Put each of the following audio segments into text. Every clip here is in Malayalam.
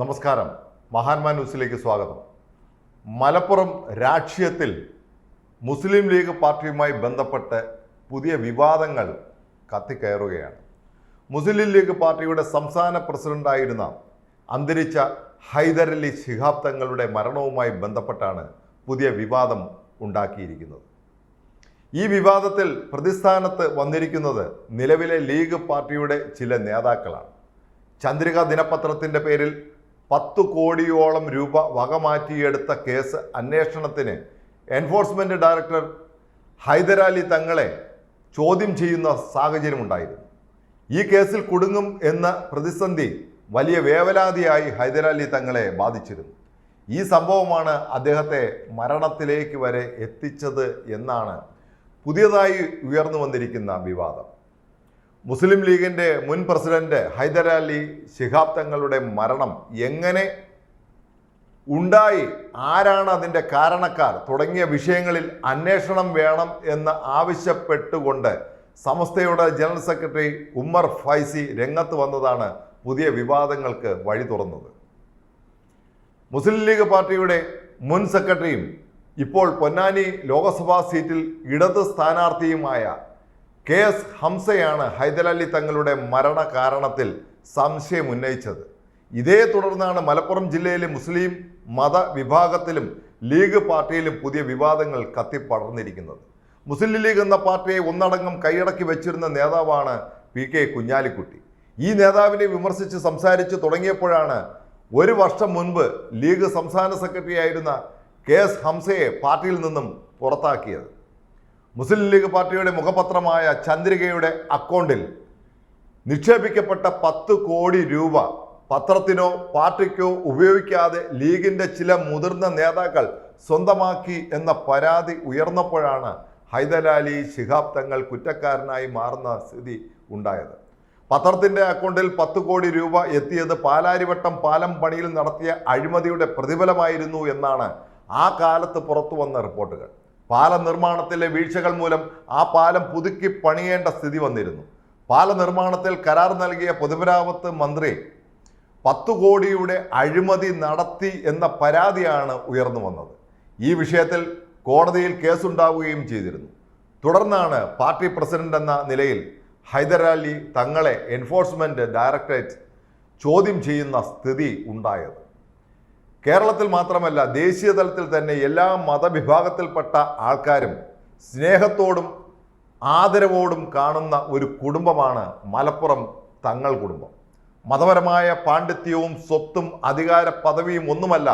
നമസ്കാരം. മഹാന്മാ ന്യൂസിലേക്ക് സ്വാഗതം. മലപ്പുറം രാഷ്ട്രീയത്തിൽ മുസ്ലിം ലീഗ് പാർട്ടിയുമായി ബന്ധപ്പെട്ട് പുതിയ വിവാദങ്ങൾ കത്തിക്കയറുകയാണ്. മുസ്ലിം ലീഗ് പാർട്ടിയുടെ സംസ്ഥാന പ്രസിഡന്റായിരുന്ന അന്തരിച്ച ഹൈദരലി ശിഹാബ് തങ്ങളുടെ മരണവുമായി ബന്ധപ്പെട്ടാണ് പുതിയ വിവാദം ഉണ്ടാക്കിയിരിക്കുന്നത്. ഈ വിവാദത്തിൽ പ്രതിസ്ഥാനത്ത് വന്നിരിക്കുന്നത് നിലവിലെ ലീഗ് പാർട്ടിയുടെ ചില നേതാക്കളാണ്. ചന്ദ്രിക ദിനപത്രത്തിന്റെ പേരിൽ പത്തു കോടിയോളം രൂപ വകമാറ്റിയെടുത്ത കേസ് അന്വേഷണത്തിന് എൻഫോഴ്സ്മെന്റ് ഡയറക്ടർ ഹൈദരാലി തങ്ങളെ ചോദ്യം ചെയ്യുന്ന സാഹചര്യമുണ്ടായിരുന്നു. ഈ കേസിൽ കുടുങ്ങും എന്ന പ്രതിസന്ധി വലിയ വേവലാതിയായി ഹൈദരാലി തങ്ങളെ ബാധിച്ചിരുന്നു. ഈ സംഭവമാണ് അദ്ദേഹത്തെ മരണത്തിലേക്ക് വരെ എത്തിച്ചത് എന്നാണ് പുതിയതായി ഉയർന്നു വന്നിരിക്കുന്ന വിവാദം. മുസ്ലിം ലീഗിന്റെ മുൻ പ്രസിഡന്റ് ഹൈദരാലി ശിഹാബ് തങ്ങളുടെ മരണം എങ്ങനെ ഉണ്ടായി? ആരാണ് അതിന്റെ കാരണക്കാർ? തുടങ്ങിയ വിഷയങ്ങളിൽ അന്വേഷണം വേണം എന്ന് ആവശ്യപ്പെട്ടുകൊണ്ട് സമസ്തയുടെ ജനറൽ സെക്രട്ടറി ഉമ്മർ ഫൈസി രംഗത്ത് വന്നതാണ് പുതിയ വിവാദങ്ങൾക്ക് വഴി തുറന്നത്. മുസ്ലിം ലീഗ് പാർട്ടിയുടെ മുൻ സെക്രട്ടറിയും ഇപ്പോൾ പൊന്നാനി ലോക്സഭാ സീറ്റിൽ ഇടത് സ്ഥാനാർത്ഥിയുമായ കെ എസ് ഹംസയാണ് ഹൈദരാലി തങ്ങളുടെ മരണ കാരണത്തിൽ സംശയം ഉന്നയിച്ചത്. ഇതേ തുടർന്നാണ് മലപ്പുറം ജില്ലയിലെ മുസ്ലിം മതവിഭാഗത്തിലും ലീഗ് പാർട്ടിയിലും പുതിയ വിവാദങ്ങൾ കത്തിപ്പടർന്നിരിക്കുന്നത്. മുസ്ലിം ലീഗ് എന്ന പാർട്ടിയെ ഒന്നടങ്കം കൈയടക്കി വെച്ചിരുന്ന നേതാവാണ് പി കെ കുഞ്ഞാലിക്കുട്ടി. ഈ നേതാവിനെ വിമർശിച്ച് സംസാരിച്ച് തുടങ്ങിയപ്പോഴാണ് ഒരു വർഷം മുൻപ് ലീഗ് സംസ്ഥാന സെക്രട്ടറി ആയിരുന്ന കെ എസ് ഹംസയെ പാർട്ടിയിൽ നിന്നും പുറത്താക്കിയത്. മുസ്ലിം ലീഗ് പാർട്ടിയുടെ മുഖപത്രമായ ചന്ദ്രികയുടെ അക്കൗണ്ടിൽ നിക്ഷേപിക്കപ്പെട്ട പത്ത് കോടി രൂപ പത്രത്തിനോ പാർട്ടിക്കോ ഉപയോഗിക്കാതെ ലീഗിന്റെ ചില മുതിർന്ന നേതാക്കൾ സ്വന്തമാക്കി എന്ന പരാതി ഉയർന്നപ്പോഴാണ് ഹൈദരാലി ശിഹാബ് തങ്ങൾ കുറ്റക്കാരനായി മാറുന്ന സ്ഥിതി ഉണ്ടായത്. പത്രത്തിന്റെ അക്കൗണ്ടിൽ പത്ത് കോടി രൂപ എത്തിയത് പാലാരിവട്ടം പാലം പണിയിൽ നടത്തിയ അഴിമതിയുടെ പ്രതിഫലമായിരുന്നു എന്നാണ് ആ കാലത്ത് പുറത്തു വന്ന റിപ്പോർട്ടുകൾ. പാലം നിർമ്മാണത്തിലെ വീഴ്ചകൾ മൂലം ആ പാലം പുതുക്കി പണിയേണ്ട സ്ഥിതി വന്നിരുന്നു. പാല നിർമ്മാണത്തിൽ കരാർ നൽകിയ പൊതുമരാമത്ത് മന്ത്രി പത്തു കോടിയുടെ അഴിമതി നടത്തി എന്ന പരാതിയാണ് ഉയർന്നു വന്നത്. ഈ വിഷയത്തിൽ കോടതിയിൽ കേസുണ്ടാവുകയും ചെയ്തിരുന്നു. തുടർന്നാണ് പാർട്ടി പ്രസിഡന്റ് എന്ന നിലയിൽ ഹൈദരാലി തങ്ങളെ എൻഫോഴ്സ്മെന്റ് ഡയറക്ടറേറ്റ് ചോദ്യം ചെയ്യുന്ന സ്ഥിതി ഉണ്ടായത്. കേരളത്തിൽ മാത്രമല്ല ദേശീയ തലത്തിൽ തന്നെ എല്ലാ മതവിഭാഗത്തിൽപ്പെട്ട ആൾക്കാരും സ്നേഹത്തോടും ആദരവോടും കാണുന്ന ഒരു കുടുംബമാണ് മലപ്പുറം തങ്ങൾ കുടുംബം. മതപരമായ പാണ്ഡിത്യവും സ്വത്തും അധികാര പദവിയും ഒന്നുമല്ല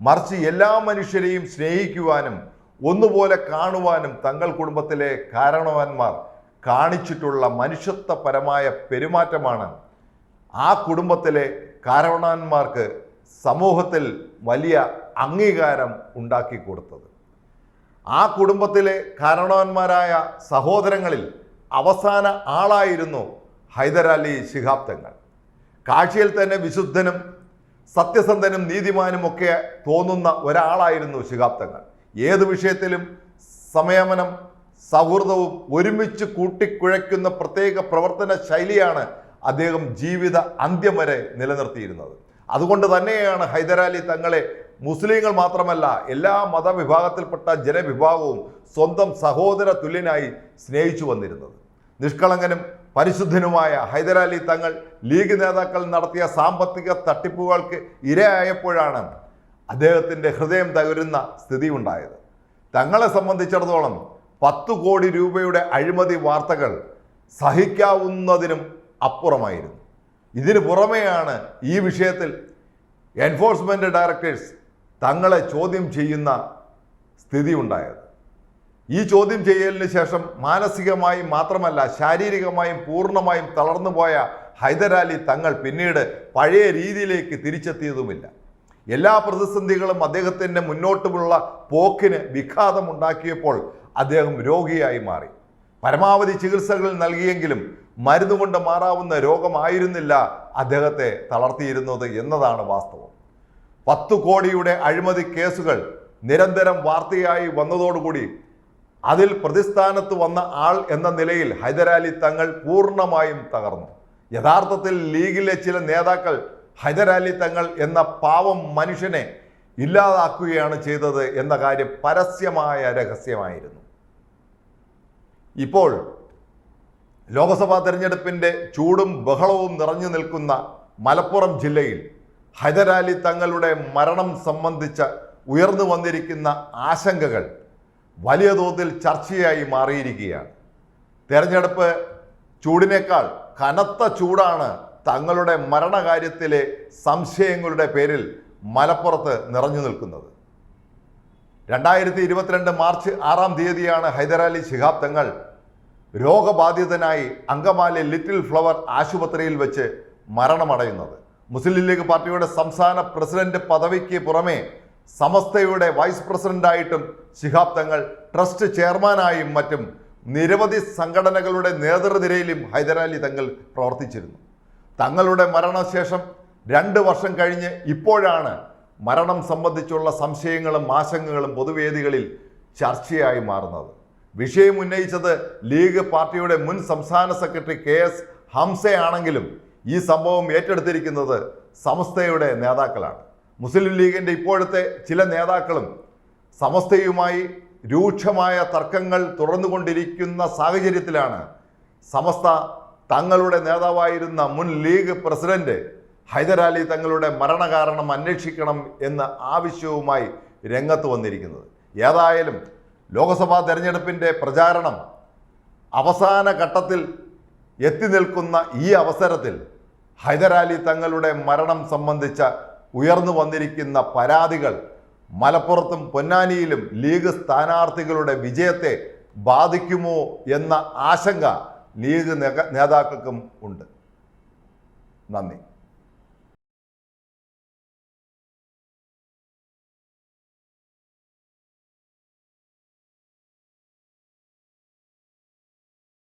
മറിച്ച് എല്ലാ മനുഷ്യരെയും സ്നേഹിക്കുവാനും ഒന്നുപോലെ കാണുവാനും തങ്ങൾ കുടുംബത്തിലെ കാരണവന്മാർ കാണിച്ചിട്ടുള്ള മനുഷ്യത്വപരമായ പെരുമാറ്റമാണ് ആ കുടുംബത്തിലെ കാരണവന്മാർക്ക് സമൂഹത്തിൽ വലിയ അംഗീകാരം ഉണ്ടാക്കി കൊടുത്തത്. ആ കുടുംബത്തിലെ കാരണവന്മാരായ സഹോദരങ്ങളിൽ അവസാന ആളായിരുന്നു ഹൈദരാലി ശിഹാബ് തങ്ങൾ. കാഴ്ചയിൽ തന്നെ വിശുദ്ധനും സത്യസന്ധനും നീതിമാനും ഒക്കെ തോന്നുന്ന ഒരാളായിരുന്നു ശിഹാബ് തങ്ങൾ. ഏത് വിഷയത്തിലും സംയമനം സൗഹൃദവും ഒരുമിച്ച് കൂട്ടിക്കുഴയ്ക്കുന്ന പ്രത്യേക പ്രവർത്തന ശൈലിയാണ് അദ്ദേഹം ജീവിത അന്ത്യം വരെ നിലനിർത്തിയിരുന്നത്. അതുകൊണ്ട് തന്നെയാണ് ഹൈദരാലി തങ്ങളെ മുസ്ലിങ്ങൾ മാത്രമല്ല എല്ലാ മതവിഭാഗത്തിൽപ്പെട്ട ജനവിഭാഗവും സ്വന്തം സഹോദര തുല്യനായി സ്നേഹിച്ചു വന്നിരുന്നത്. നിഷ്കളങ്കനും പരിശുദ്ധനുമായ ഹൈദരാലി തങ്ങൾ ലീഗ് നേതാക്കൾ നടത്തിയ സാമ്പത്തിക തട്ടിപ്പുകൾക്ക് ഇരയായപ്പോഴാണ് അദ്ദേഹത്തിന്റെ ഹൃദയം തകരുന്ന സ്ഥിതി ഉണ്ടായത് തങ്ങളെ സംബന്ധിച്ചിടത്തോളം പത്തു കോടി രൂപയുടെ അഴിമതി വാർത്തകൾ സഹിക്കാവുന്നതിനും അപ്പുറമായിരുന്നു. ഇതിനു പുറമെയാണ് ഈ വിഷയത്തിൽ എൻഫോഴ്സ്മെന്റ് ഡയറക്ടേഴ്സ് തങ്ങളെ ചോദ്യം ചെയ്യുന്ന സ്ഥിതി ഉണ്ടായത്. ഈ ചോദ്യം ചെയ്യലിന് ശേഷം മാനസികമായും മാത്രമല്ല ശാരീരികമായും പൂർണമായും തളർന്നുപോയ ഹൈദരാലി തങ്ങൾ പിന്നീട് പഴയ രീതിയിലേക്ക് തിരിച്ചെത്തിയതുമില്ല. എല്ലാ പ്രതിസന്ധികളും അദ്ദേഹത്തിന്റെ മുന്നോട്ടുമുള്ള പോക്കിന് വിഘാതമുണ്ടാക്കിയപ്പോൾ അദ്ദേഹം രോഗിയായി മാറി. പരമാവധി ചികിത്സകൾ നൽകിയെങ്കിലും മരുന്നുകൊണ്ട് മാറാവുന്ന രോഗമായിരുന്നില്ല അദ്ദേഹത്തെ തളർത്തിയിരുന്നത് എന്നതാണ് വാസ്തവം. പത്തു കോടിയുടെ അഴിമതി കേസുകൾ നിരന്തരം വാർത്തയായി വന്നതോടുകൂടി അതിൽ പ്രതിസ്ഥാനത്ത് വന്ന ആൾ എന്ന നിലയിൽ ഹൈദരാലി തങ്ങൾ പൂർണമായും തകർന്നു. യഥാർത്ഥത്തിൽ ലീഗിലെ ചില നേതാക്കൾ ഹൈദരാലി തങ്ങൾ എന്ന പാവം മനുഷ്യനെ ഇല്ലാതാക്കുകയാണ് ചെയ്തത് എന്ന കാര്യം പരസ്യമായ രഹസ്യമായിരുന്നു. ഇപ്പോൾ ലോക്സഭാ തെരഞ്ഞെടുപ്പിന്റെ ചൂടും ബഹളവും നിറഞ്ഞു നിൽക്കുന്ന മലപ്പുറം ജില്ലയിൽ ഹൈദരാലി തങ്ങളുടെ മരണം സംബന്ധിച്ച ഉയർന്നു വന്നിരിക്കുന്ന ആശങ്കകൾ വലിയ തോതിൽ ചർച്ചയായി മാറിയിരിക്കുകയാണ്. തെരഞ്ഞെടുപ്പ് ചൂടിനേക്കാൾ കനത്ത ചൂടാണ് തങ്ങളുടെ മരണകാര്യത്തിലെ സംശയങ്ങളുടെ പേരിൽ മലപ്പുറത്ത് നിറഞ്ഞു നിൽക്കുന്നത്. രണ്ടായിരത്തി ഇരുപത്തിരണ്ട് മാർച്ച് ആറാം തീയതിയാണ് ഹൈദരാലി ശിഹാബ് തങ്ങൾ രോഗബാധിതനായി അങ്കമാലി ലിറ്റിൽ ഫ്ലവർ ആശുപത്രിയിൽ വെച്ച് മരണമടയുന്നത്. മുസ്ലിം ലീഗ് പാർട്ടിയുടെ സംസ്ഥാന പ്രസിഡന്റ് പദവിക്ക് പുറമെ സമസ്തയുടെ വൈസ് പ്രസിഡന്റായിട്ടും ശിഹാബ് തങ്ങൾ ട്രസ്റ്റ് ചെയർമാനായും മറ്റും നിരവധി സംഘടനകളുടെ നേതൃനിരയിലും ഹൈദരാലി തങ്ങൾ പ്രവർത്തിച്ചിരുന്നു. തങ്ങളുടെ മരണശേഷം രണ്ട് വർഷം കഴിഞ്ഞ് ഇപ്പോഴാണ് മരണം സംബന്ധിച്ചുള്ള സംശയങ്ങളും ആശങ്കകളും പൊതുവേദികളിൽ ചർച്ചയായി മാറുന്നത്. വിഷയം ഉന്നയിച്ചത് ലീഗ് പാർട്ടിയുടെ മുൻ സംസ്ഥാന സെക്രട്ടറി കെ എസ് ഹംസയാണെങ്കിലും ഈ സംഭവം ഏറ്റെടുത്തിരിക്കുന്നത് സമസ്തയുടെ നേതാക്കളാണ്. മുസ്ലിം ലീഗിന്റെ ഇപ്പോഴത്തെ ചില നേതാക്കളും സമസ്തയുമായി രൂക്ഷമായ തർക്കങ്ങൾ തുറന്നുകൊണ്ടിരിക്കുന്ന സാഹചര്യത്തിലാണ് സമസ്ത തങ്ങളുടെ നേതാവായിരുന്ന മുൻ ലീഗ് പ്രസിഡന്റ് ഹൈദരാലി തങ്ങളുടെ മരണകാരണം അന്വേഷിക്കണം എന്ന ആവശ്യവുമായി രംഗത്ത് വന്നിരിക്കുന്നത്. ഏതായാലും ലോക്സഭാ തെരഞ്ഞെടുപ്പിന്റെ പ്രചാരണം അവസാന ഘട്ടത്തിൽ എത്തി നിൽക്കുന്ന ഈ അവസരത്തിൽ ഹൈദരാലി തങ്ങളുടെ മരണം സംബന്ധിച്ച ഉയർന്നു വന്നിരിക്കുന്ന പരാതികൾ മലപ്പുറത്തും പൊന്നാനിയിലും ലീഗ് സ്ഥാനാർത്ഥികളുടെ വിജയത്തെ ബാധിക്കുമോ എന്ന ആശങ്ക ലീഗ് നേതാക്കൾക്കും ഉണ്ട്. നന്ദി.